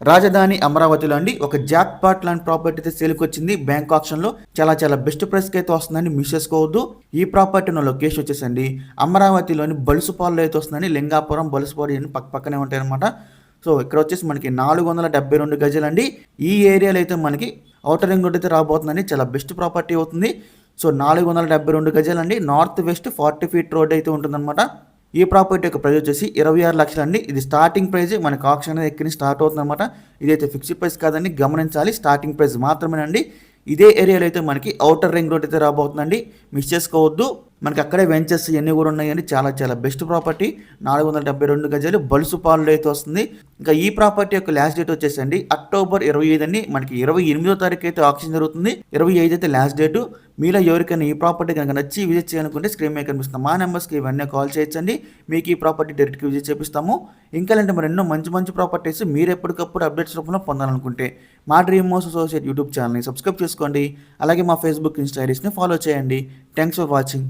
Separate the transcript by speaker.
Speaker 1: రాజధాని అమరావతిలో అండి ఒక జాక్ పాట్ లాంటి ప్రాపర్టీ అయితే సేల్కి వచ్చింది. బ్యాంక్ ఆప్షన్లో చాలా చాలా బెస్ట్ ప్రైస్కి అయితే వస్తుందని మిస్ చేసుకోవద్దు. ఈ ప్రాపర్టీ ఉన్న లొకేషన్ వచ్చేసండి. అమరావతిలోని బలుసుపాల్లో అయితే వస్తుందని లింగాపురం బలుసుపాడు అని పక్క పక్కనే ఉంటాయన్నమాట. సో ఇక్కడ వచ్చేసి మనకి నాలుగు వందల డెబ్బై రెండు గజలండి. ఈ ఏరియాలో అయితే మనకి అవుటర్ రింగ్ రోడ్ అయితే రాబోతుందండి. చాలా బెస్ట్ ప్రాపర్టీ అవుతుంది. సో నాలుగు వందల డెబ్బై రెండు గజలండి. North west forty feet road అయితే ఉంటుందన్నమాట. ఈ ప్రాపర్టీ యొక్క ప్రైస్ వచ్చేసి ఇరవై ఆరు లక్షలండి. ఇది స్టార్టింగ్ ప్రైజ్ మనకి ఆప్షన్ అనేది ఎక్కడి స్టార్ట్ అవుతుంది అనమాట ఇదైతే ఫిక్స్డ్ ప్రైస్ కాదండి గమనించాలి. స్టార్టింగ్ ప్రైస్ మాత్రమేనండి. ఇదే ఏరియాలో అయితే మనకి అవుటర్ రింగ్ రోడ్ అయితే రాబోతుందండి. మిస్ చేసుకోవద్దు. మనకి అక్కడే వెంచర్స్ ఇవన్నీ కూడా ఉన్నాయండి. చాలా చాలా బెస్ట్ ప్రాపర్టీ నాలుగు వందల డెబ్బై రెండు గజాలు బలుసు పాలు అయితే వస్తుంది. ఇంకా ఈ ప్రాపర్టీ యొక్క లాస్ట్ డేట్ వచ్చేసండి. అక్టోబర్ ఇరవై ఐదు అండి మనకి ఇరవై ఎనిమిదో తారీఖు అయితే ఆప్షన్ జరుగుతుంది. ఇరవై ఐదు అయితే లాస్ట్ డేటు మీలో ఎవరికైనా ఈ ప్రాపర్టీ కనుక నచ్చి విజిట్ చేయాలనుకుంటే స్క్రీన్ మీద కనిపిస్తుంది మా నెంబర్స్కి ఇవన్నీ కాల్ చేయొచ్చండి. మీకు ఈ ప్రాపర్టీ డైరెక్ట్గా విజిట్ చేపిస్తాము. ఇంకా అంటే మరి ఎన్నో మంచి మంచి ప్రాపర్టీస్ మీరు ఎప్పటికప్పుడు అప్డేట్స్ రూపంలో పొందాలనుకుంటే మా డ్రీమ్ మోస్ అసోసియేట్ యూట్యూబ్ ఛానల్ని సబ్స్క్రైబ్ చేసుకోండి. అలాగే మా ఫేస్బుక్ ఇన్స్టా ఐడీస్ని ఫాలో చేయండి. Thanks for watching